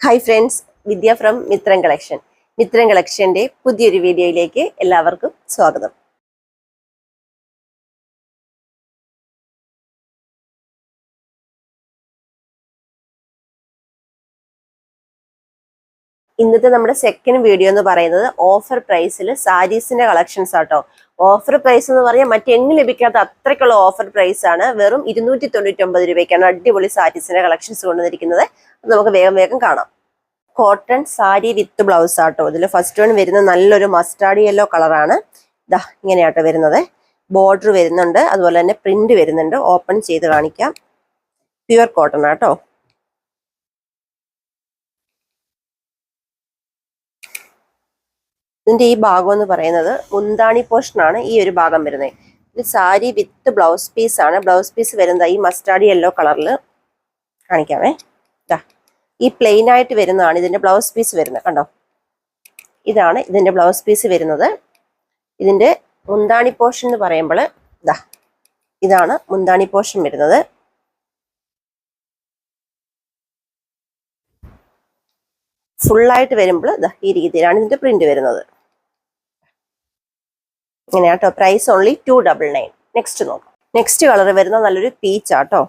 Hi friends Vidya from Mithram collection Mithram കളക്ഷന്റെ പുതിയൊരു വീഡിയോയിലേക്ക് എല്ലാവർക്കും സ്വാഗതം. ഇന്നത്തെ നമ്മുടെ സെക്കൻഡ് വീഡിയോ എന്ന് പറയുന്നത് ഓഫർ പ്രൈസിൽ സാരീസിന്റെ കളക്ഷൻസ് ആട്ടോ. ഓഫർ പ്രൈസ് എന്ന് പറഞ്ഞാൽ മറ്റെങ്ങും ലഭിക്കാത്ത അത്രയ്ക്കുള്ള ഓഫർ പ്രൈസ് ആണ്. വെറും ഇരുന്നൂറ്റി തൊണ്ണൂറ്റി ഒമ്പത് രൂപയ്ക്കാണ് അടിപൊളി സാരീസിന്റെ കളക്ഷൻസ് കൊണ്ടുവന്നിരിക്കുന്നത്. നമുക്ക് വേഗം വേഗം കാണാം. കോട്ടൺ സാരി വിത്ത് ബ്ലൗസ് ആട്ടോ. ഇതിൽ ഫസ്റ്റ് വൺ വരുന്ന നല്ലൊരു മസ്റ്റാർഡ് യെല്ലോ കളറാണ് ഇതാ ഇങ്ങനെയാട്ടോ വരുന്നത്. ബോർഡർ വരുന്നുണ്ട്. അതുപോലെ തന്നെ പ്രിന്റ് വരുന്നുണ്ട്. ഓപ്പൺ ചെയ്ത് കാണിക്കാം. പ്യുവർ കോട്ടൺ ആട്ടോ. ഇതിന്റെ ഈ ഭാഗം എന്ന് പറയുന്നത് മുന്താണി പോർഷനാണ് ഈ ഒരു ഭാഗം വരുന്നത് ഇത് സാരി വിത്ത് ബ്ലൗസ് പീസ് ആണ്. ബ്ലൗസ് പീസ് വരുന്നത് ഈ മസ്റ്റാർഡ് യെല്ലോ കളറിൽ കാണിക്കാമേ ഈ പ്ലെയിൻ ആയിട്ട് വരുന്നതാണ് ഇതിന്റെ ബ്ലൗസ് പീസ് വരുന്നത്. കണ്ടോ? ഇതാണ് ഇതിന്റെ ബ്ലൗസ് പീസ് വരുന്നത്. ഇതിന്റെ മുന്താണി പോർഷൻ എന്ന് പറയുമ്പോൾ ഇതാ ഇതാണ് മുന്താണി പോർഷൻ വരുന്നത്. ഫുള്ളായിട്ട് വരുമ്പോൾ ഈ രീതിയിലാണ് ഇതിന്റെ പ്രിന്റ് വരുന്നത്. ഇങ്ങനെയാട്ടോ. Price only two double nine next നോക്കാം. നെക്സ്റ്റ് കളർ വരുന്ന നല്ലൊരു പീച്ച് ആട്ടോ.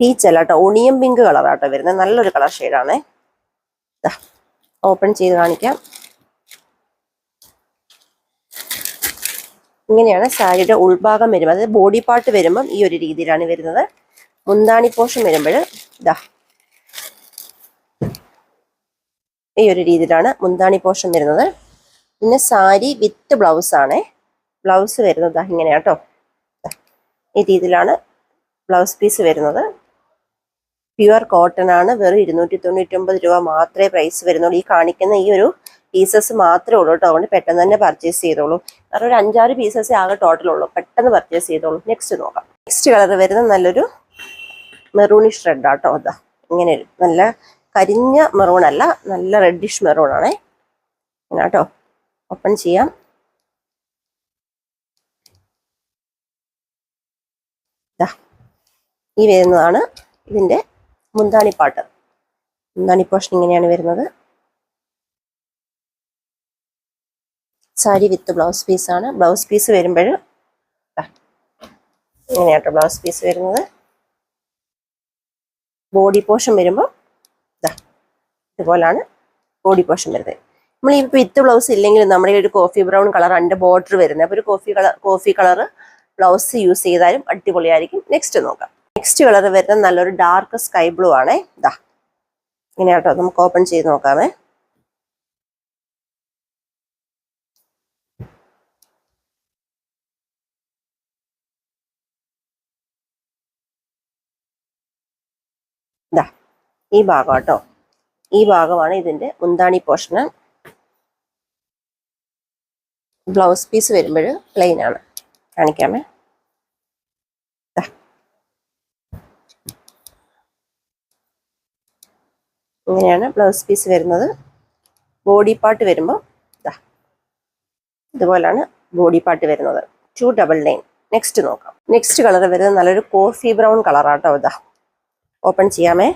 പീച്ച് അല്ല കേട്ടോ ഒണിയം പിങ്ക് കളറാട്ടോ വരുന്നത്. നല്ലൊരു കളർ ഷെയ്ഡാണേ ഓപ്പൺ ചെയ്ത് കാണിക്കാം. ഇങ്ങനെയാണ് സാരിയുടെ ഉൾഭാഗം വരുമ്പോൾ അതായത് ബോഡി പാർട്ട് വരുമ്പം ഈ ഒരു രീതിയിലാണ് വരുന്നത്. മുന്താണി പോഷൻ വരുമ്പോൾ ഇതാ ഈ ഒരു രീതിയിലാണ് മുന്താണി പോഷൻ വരുന്നത്. പിന്നെ സാരി വിത്ത് ബ്ലൗസ് ആണ്. ബ്ലൗസ് വരുന്നത് ദാ ഇങ്ങനെയാട്ടോ ഈ രീതിയിലാണ് ബ്ലൗസ് പീസ് വരുന്നത്. പ്യുവർ കോട്ടൺ ആണ്. വെറും ഇരുന്നൂറ്റി തൊണ്ണൂറ്റി ഒമ്പത് രൂപ മാത്രമേ പ്രൈസ് വരുന്നുള്ളൂ. ഈ കാണിക്കുന്ന ഈ ഒരു പീസസ് മാത്രമേ ഉള്ളൂ കേട്ടോ അതുകൊണ്ട് പെട്ടെന്ന് തന്നെ പർച്ചേസ് ചെയ്തോളൂ. കാരണം ഒരു അഞ്ചാറ് പീസസേ ആകെ ടോട്ടൽ ഉള്ളൂ. പെട്ടെന്ന് പർച്ചേസ് ചെയ്തോളൂ. നെക്സ്റ്റ് നോക്കാം. നെക്സ്റ്റ് കളർ വരുന്നത് നല്ലൊരു മെറൂണിഷ് റെഡ് ആട്ടോ അതാ ഇങ്ങനെ നല്ല കരിഞ്ഞ മെറൂൺ അല്ല നല്ല റെഡിഷ് മെറൂൺ ആണേ. കേട്ടോ ഓപ്പൺ ചെയ്യാം. ഈ വരുന്നതാണ് ഇതിന്റെ മുന്താണിപ്പാട്ട് മുന്താണി പോഷൻ ഇങ്ങനെയാണ് വരുന്നത്. സാരി വിത്ത് ബ്ലൗസ് പീസ് ആണ്. ബ്ലൗസ് പീസ് വരുമ്പോൾ ഇങ്ങനെയാട്ടോ ബ്ലൗസ് പീസ് വരുന്നത്. ബോഡി പോഷൻ വരുമ്പോൾ ഇതാ ഇതുപോലാണ് ബോഡി പോഷൻ വരുന്നത്. നമ്മൾ ഈ വിത്ത് ബ്ലൗസ് ഇല്ലെങ്കിലും നമ്മുടെ ഒരു കോഫി ബ്രൗൺ കളർ അതിന്റെ ബോർഡർ വരുന്നത്. അപ്പോൾ ഒരു coffee colour coffee colour blouse use ചെയ്താലും അടിപൊളിയായിരിക്കും. നെക്സ്റ്റ് നോക്കാം. നെക്സ്റ്റ് കളർ വരുന്നത് നല്ലൊരു ഡാർക്ക് സ്കൈ ബ്ലൂ ആണേ. ഇതാ ഇങ്ങനെയാട്ടോ നമുക്ക് ഓപ്പൺ ചെയ്ത് നോക്കാമേ. ഈ ഭാഗം കേട്ടോ. ഈ ഭാഗമാണ് ഇതിന്റെ മുന്താണി പോർഷന് ബ്ലൗസ് പീസ് വരുമ്പോൾ പ്ലെയിൻ ആണ്. കാണിക്കാമേ. ഇങ്ങനെയാണ് ബ്ലൗസ് പീസ് വരുന്നത്. ബോഡി പാർട്ട് വരുമ്പോൾ ഇതാ ഇതുപോലാണ് ബോഡി പാർട്ട് വരുന്നത്. Two double nine. നെക്സ്റ്റ് നോക്കാം. നെക്സ്റ്റ് കളർ വരുന്നത് നല്ലൊരു കോഫി ബ്രൗൺ കളറാട്ടോ ഇതാ ഓപ്പൺ ചെയ്യാമേ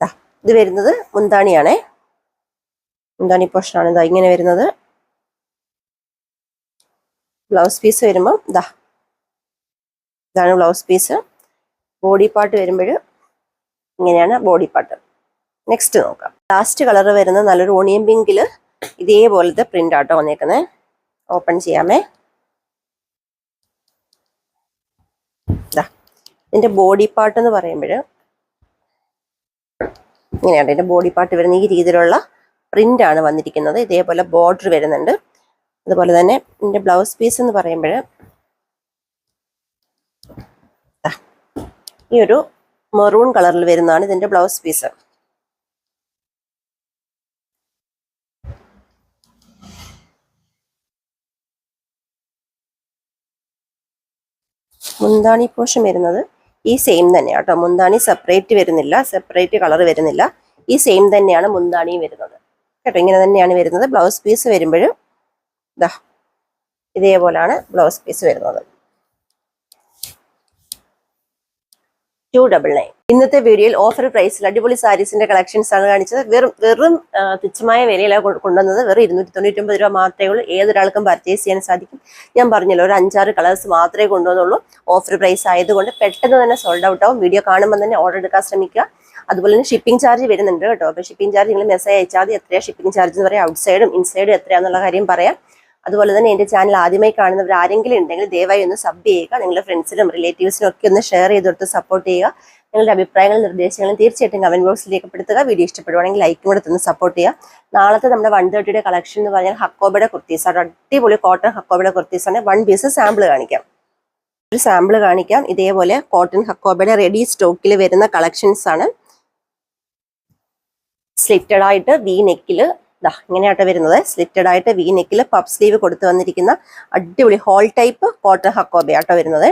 ദാ, ഇത് വരുന്നത് മുന്താണിയാണേ. മുന്താണി പോർഷനാണ് ഇതാ ഇങ്ങനെ വരുന്നത്. ബ്ലൗസ് പീസ് വരുമ്പോൾ ഇതാ ഇതാണ് ബ്ലൗസ് പീസ്. ബോഡി പാർട്ട് വരുമ്പോൾ ഇങ്ങനെയാണ് ബോഡി പാർട്ട്. നെക്സ്റ്റ് നോക്കാം. ലാസ്റ്റ് കളർ വരുന്നത് നല്ലൊരു ഓണിയൻ പിങ്കിൽ ഇതേപോലത്തെ പ്രിന്റ് ആട്ടോ വന്നേക്കുന്നത് ഓപ്പൺ ചെയ്യാമേ. ഇതാ ഇതിന്റെ ബോഡി പാർട്ട് എന്ന് പറയുമ്പോൾ ഇങ്ങനെയാണ് എന്റെ ബോഡി പാർട്ട് വരുന്ന ഈ രീതിയിലുള്ള ആണ് വന്നിരിക്കുന്നത്. ഇതേപോലെ ബോർഡർ വരുന്നുണ്ട്. അതുപോലെ തന്നെ എന്റെ ബ്ലൗസ് പീസ് എന്ന് പറയുമ്പോൾ ഈ ഒരു മെറൂൺ കളറിൽ വരുന്നതാണ് ഇതിന്റെ ബ്ലൗസ് പീസ് മുന്താണി പോഷം വരുന്നത്. ഈ സെയിം തന്നെയാണ് കേട്ടോ മുന്താണി സെപ്പറേറ്റ് വരുന്നില്ല സെപ്പറേറ്റ് കളർ വരുന്നില്ല. ഈ സെയിം തന്നെയാണ് മുന്താണിയും വരുന്നത്. കേട്ടോ ഇങ്ങനെ തന്നെയാണ് വരുന്നത്. ബ്ലൗസ് പീസ് വരുമ്പോഴും ഇതാ ഇതേപോലാണ് ബ്ലൗസ് പീസ് വരുന്നത്. ടു ഡബിൾ നയൻ ഇന്നത്തെ വീഡിയോയിൽ ഓഫർ പ്രൈസിൽ അടിപൊളി സാരീസിന്റെ കളക്ഷൻസ് ആണ് കാണിച്ചത്. വെറും വെറും തുച്ഛമായ വിലയിലാണ് കൊണ്ടുവന്നത്. വെറും ഇരുന്നൂറ്റി തൊണ്ണൂറ്റി ഒമ്പത് രൂപ മാത്രമേ ഉള്ളൂ ഏതൊരാൾക്കും പർച്ചേസ് ചെയ്യാൻ സാധിക്കും. ഞാൻ പറഞ്ഞല്ലോ ഒരു അഞ്ചാറ് കളേഴ്സ് മാത്രമേ കൊണ്ടുവന്നുള്ളൂ. ഓഫർ പ്രൈസ് ആയതുകൊണ്ട് പെട്ടെന്ന് തന്നെ സോൾഡ് ഔട്ട് ആവും. വീഡിയോ കാണുമ്പോൾ തന്നെ ഓർഡർ എടുക്കാൻ ശ്രമിക്കുക. അതുപോലെ തന്നെ ഷിപ്പിംഗ് ചാർജ് വരുന്നുണ്ട് കേട്ടോ. അപ്പോൾ ഷിപ്പിംഗ് ചാർജ് നിങ്ങൾ മെസ്സേജ് അയച്ചാൽ മതി. എത്രയാണ് ഷിപ്പിംഗ് ചാർജ് എന്ന് പറയാം. ഔട്ട് സൈഡും ഇൻസൈഡും എത്രയാണെന്നുള്ള കാര്യം പറയാം. അതുപോലെ തന്നെ എന്റെ ചാനൽ ആദ്യമായി കാണുന്നവർ ആരെങ്കിലും ഉണ്ടെങ്കിൽ ദയവായി ഒന്ന് സബ് ചെയ്യുക. നിങ്ങളുടെ ഫ്രണ്ട്സിനും റിലേറ്റീവ്സിനും ഒക്കെ ഒന്ന് ഷെയർ ചെയ്ത് സപ്പോർട്ട് ചെയ്യുക. നിങ്ങളുടെ അഭിപ്രായങ്ങളും നിർദ്ദേശങ്ങളും തീർച്ചയായിട്ടും കമന്റ് ബോക്സിൽ രേഖപ്പെടുത്തുക. വീഡിയോ ഇഷ്ടപ്പെടുവാണെങ്കിൽ ലൈക്കും കൂടെ തന്നെ സപ്പോർട്ട് ചെയ്യുക. നാളത്തെ നമ്മുടെ വൺ തേർട്ടിയുടെ കളക്ഷൻ എന്ന് പറഞ്ഞാൽ ഹക്കോബയുടെ കുർത്തീസാണ് അടിപൊളി കോട്ടൺ ഹക്കോബയുടെ കുർത്തീസാണ് വൺ പീസ് സാമ്പിൾ കാണിക്കാം. ഒരു സാമ്പിൾ കാണിക്കാം. ഇതേപോലെ കോട്ടൺ ഹക്കോബയുടെ റെഡി സ്റ്റോക്കിൽ വരുന്ന കളക്ഷൻസ് ആണ്. സ്ലിറ്റഡ് ആയിട്ട് വി നെക്കിൽ ദാ ഇങ്ങനെയാട്ടോ വരുന്നത്. സ്ലിറ്റഡ് ആയിട്ട് വി നെക്കിൽ പപ്പ് സ്ലീവ് കൊടുത്തു വന്നിരിക്കുന്ന അടിപൊളി ഹോൾ ടൈപ്പ് കോട്ടൺ ഹക്കോബ ആട്ടോ വരുന്നത്.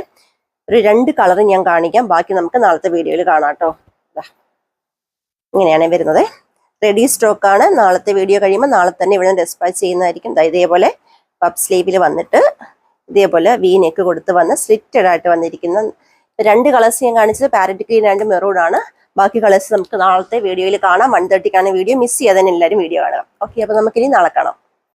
ഒരു രണ്ട് കളർ ഞാൻ കാണിക്കാം. ബാക്കി നമുക്ക് നാളത്തെ വീഡിയോയിൽ കാണാം കേട്ടോ ഇങ്ങനെയാണ് വരുന്നത്. റെഡി സ്റ്റോക്ക് ആണ്. നാളത്തെ വീഡിയോ കഴിയുമ്പോൾ നാളെ തന്നെ ഇവിടെ ഡെസ്പാച്ച് ചെയ്യുന്നതായിരിക്കും. ഇതേപോലെ പപ്പ് സ്ലീവിൽ വന്നിട്ട് ഇതേപോലെ വി നെക്ക് കൊടുത്ത് വന്ന് സ്ലിറ്റഡ് ആയിട്ട് വന്നിരിക്കുന്ന രണ്ട് കളേഴ്സ് ഞാൻ കാണിച്ചത്. പാരറ്റ് ഗ്രീൻ ആൻഡ് മെറൂൺ ആണ്. ബാക്കി കളേഴ്സ് നമുക്ക് നാളത്തെ വീഡിയോയിൽ കാണാം. വൺ തേർട്ടിക്കാണ് വീഡിയോ മിസ് ചെയ്യാതെ എല്ലാവരും വീഡിയോ കാണുക. ഓക്കെ അപ്പോൾ നമുക്കിനി നാളെ കാണാം.